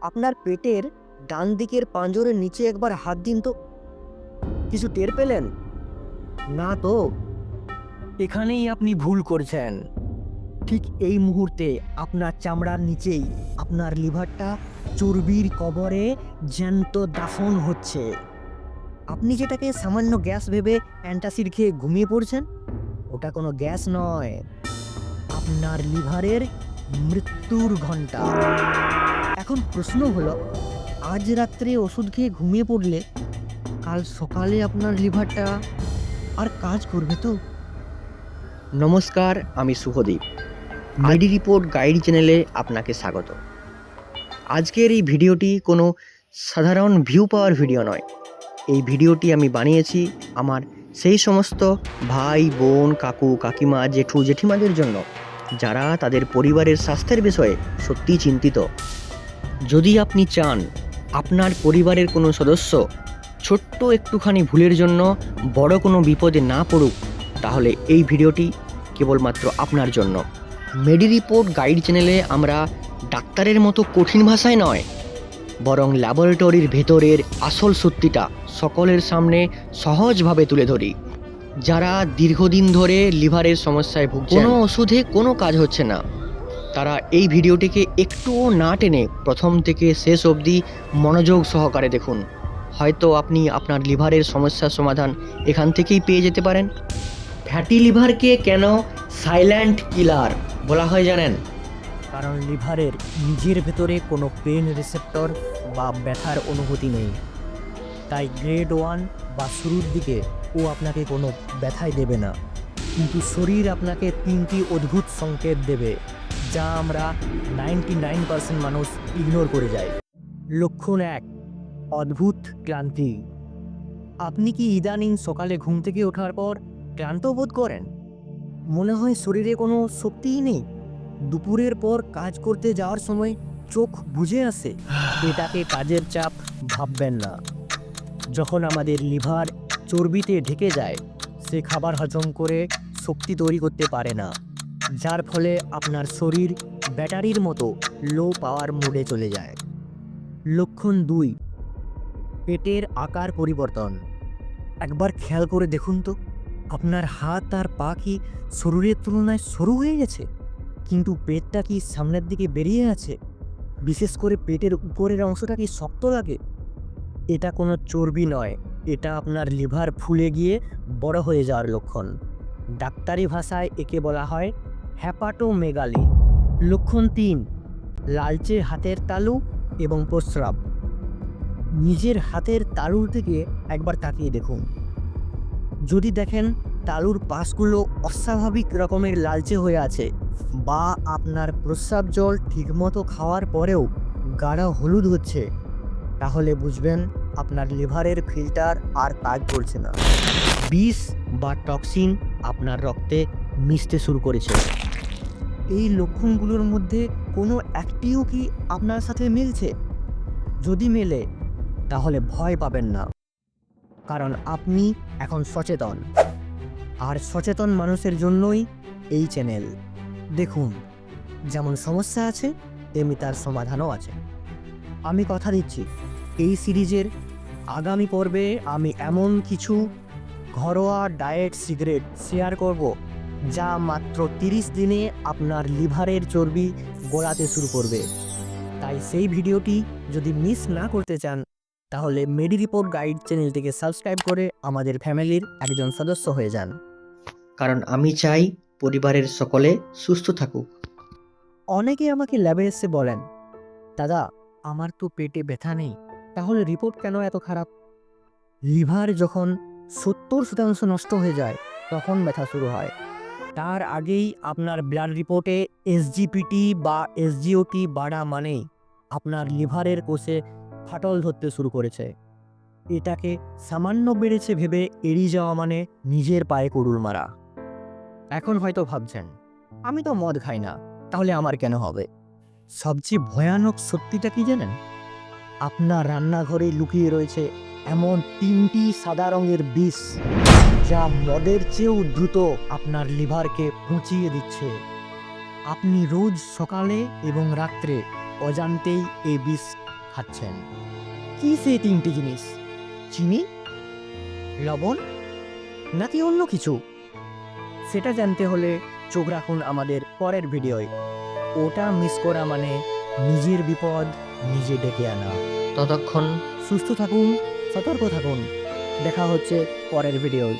আপনার পেটের ডান দিকের পাঁজরের নিচে একবার হাত দিন তো। কিছু টের পেলেন? না তো। এখানেই আপনি ভুল করছেন। ঠিক এই মুহূর্তে আপনার চামড়ার নিচেই আপনার লিভারটা চর্বির কবরে জ্যান্ত দাফন হচ্ছে। আপনি যেটাকে সামান্য গ্যাস ভেবে অ্যান্টাসিড খেয়ে ঘুমিয়ে পড়ছেন? ওটা কোনো গ্যাস নয়। আপনার লিভারের মৃত্যুর ঘণ্টা এখন প্রশ্ন হলো, আজ রাত্রে ওষুধ খেয়ে ঘুমিয়ে পড়লে কাল সকালে আপনার লিভারটা আর কাজ করবে তো? নমস্কার, আমি শুভদীপ আইডি রিপোর্ট গাইড চ্যানেলে আপনাকে স্বাগত। আজকের এই ভিডিওটি কোনো সাধারণ ভিউ পাওয়ার ভিডিও নয়। এই ভিডিওটি আমি বানিয়েছি আমার সেই সমস্ত ভাই, বোন, কাকু, কাকিমা, জেঠু, জেঠিমাদের জন্য, যারা তাদের পরিবারের স্বাস্থ্যের বিষয়ে সত্যিই চিন্তিত। যদি আপনি চান আপনার পরিবারের কোনো সদস্য ছোট্ট একটুখানি ভুলের জন্য বড় কোনো বিপদে না পড়ুক, তাহলে এই ভিডিওটি কেবলমাত্র আপনার জন্য। মেডি রিপোর্ট গাইড চ্যানেলে আমরা ডাক্তারের মতো কঠিন ভাষায় নয়, বরং ল্যাবরেটরির ভেতরের আসল সত্যিটা সকলের সামনে সহজভাবে তুলে ধরি। যারা দীর্ঘদিন ধরে লিভারের সমস্যায় ভুগছেন, কোনো ওষুধে কোনো কাজ হচ্ছে না। তারা এই ভিডিওটিকে একটুও না টেনে প্রথম থেকে শেষ অবধি মনোযোগ সহকারে দেখুন। হয়তো আপনি আপনার লিভারের সমস্যার সমাধান এখান থেকেই পেয়ে যেতে পারেন। ফ্যাটি লিভারকে কেন সাইল্যান্ট কিলার বলা হয় জানেন? কারণ লিভারের নিজের ভেতরে কোনো পেন রিসেপ্টর বা ব্যথার অনুভূতি নেই। তাই গ্রেড ওয়ান বা শুরুর দিকে ও আপনাকে কোনো ব্যথাই দেবে না। কিন্তু শরীর আপনাকে তিনটি অদ্ভুত সংকেত দেবে। যা আমরা নাইনটি নাইন পার্সেন্ট মানুষ ইগনোর করে যাই। লক্ষণ এক, অদ্ভুত ক্লান্তি। আপনি কি ইদানিং সকালে ঘুম থেকে ওঠার পর ক্লান্ত বোধ করেন? মনে হয় শরীরে কোনো শক্তিই নেই। দুপুরের পর কাজ করতে যাওয়ার সময় চোখ বুঝে আসে। এটাকে কাজের চাপ ভাববেন না। যখন আমাদের লিভার চর্বিতে ঢেকে যায়, সে খাবার হজম করে শক্তি তৈরি করতে পারে না। যার ফলে আপনার শরীর ব্যাটারির মতো লো পাওয়ার মোডে চলে যায়। লক্ষণ দুই, পেটের আকার পরিবর্তন। একবার খেয়াল করে দেখুন তো, আপনার হাত আর পা কি শরীরের তুলনায় সরু হয়ে গেছে? কিন্তু পেটটা কি সামনের দিকে বেরিয়ে আছে? বিশেষ করে পেটের উপরের অংশটা কি শক্ত লাগে? এটা কোনো চর্বি নয়, এটা আপনার লিভার ফুলে গিয়ে বড় হয়ে যাওয়ার লক্ষণ। ডাক্তারি ভাষায় একে বলা হয় হ্যাপাটোমেগালি লক্ষণ তিন, লালচে হাতের তালু এবং প্রস্রাব। নিজের হাতের তালুর থেকে একবার তাকিয়ে দেখুন। যদি দেখেন তালুর পাশগুলো অস্বাভাবিক রকমের লালচে হয়ে আছে বা আপনার প্রস্রাব জল ঠিকমতো খাওয়ার পরেও গাঢ় হলুদ হচ্ছে, তাহলে বুঝবেন আপনার লিভারের ফিল্টার আর কাজ করছে না। বিষ বা টক্সিন আপনার রক্তে মিশতে শুরু করেছে। এই লক্ষণগুলোর মধ্যে কোনো একটিও কি আপনার সাথে মিলছে? যদি মেলে, তাহলে ভয় পাবেন না। কারণ আপনি এখন সচেতন। আর সচেতন মানুষের জন্যই এই চ্যানেল। দেখুন, যেমন সমস্যা আছে, তেমনি তার সমাধানও আছে। আমি কথা দিচ্ছি, এই সিরিজের আগামী পর্বে আমি এমন কিছু ঘরোয়া ডায়েট সিগারেট শেয়ার করব যা মাত্র তিরিশ দিনে আপনার লিভারের চর্বি গোড়াতে শুরু করবে। তাই সেই ভিডিওটি যদি মিস না করতে চান তাহলে মেডি রিপোর্ট গাইড চ্যানেলটিকে সাবস্ক্রাইব করে আমাদের ফ্যামিলির একজন সদস্য হয়ে যান। কারণ আমি চাই পরিবারের সকলে সুস্থ থাকুক। অনেকে আমাকে ল্যাবে এসে বলেন দাদা আমার তো পেটে ব্যথা নেই তাহলে রিপোর্ট কেন এত খারাপ? লিভার যখন সত্তর শতাংশ নষ্ট হয়ে যায় তখন ব্যথা শুরু হয়। তার আগেই আপনার ব্লাড রিপোর্টে এসজিপিটি বা এসজিওটি বাড়া মানেই আপনার লিভারের কোষে ফাটল ধরতে শুরু করেছে। এটাকে সামান্য বেড়েছে ভেবে এড়িয়ে যাওয়া মানে নিজের পায়ে কুড়ুল মারা। এখন হয়তো ভাবছেন, আমি তো মদ খাই না, তাহলে আমার কেন হবে? সবচেয়ে ভয়ানক সত্যিটা কি জানেন? আপনার রান্নাঘরে লুকিয়ে রয়েছে এমন তিনটি সাদা রঙের বিষ। যা মদের চেয়েও দ্রুত আপনার লিভারকে পৌঁছিয়ে দিচ্ছে। আপনি রোজ সকালে এবং রাত্রে অজান্তেই এই বিষ খাচ্ছেন। কি সেই তিনটি জিনিস? চিনি? লবণ? নাকি অন্য কিছু? সেটা জানতে হলে চোখ রাখুন আমাদের পরের ভিডিওয়। ওটা মিস করা মানে নিজের বিপদ নিজে ডেকে আনা। ততক্ষণ সুস্থ থাকুন সতর্ক থাকুন। দেখা হচ্ছে পরের ভিডিওয়।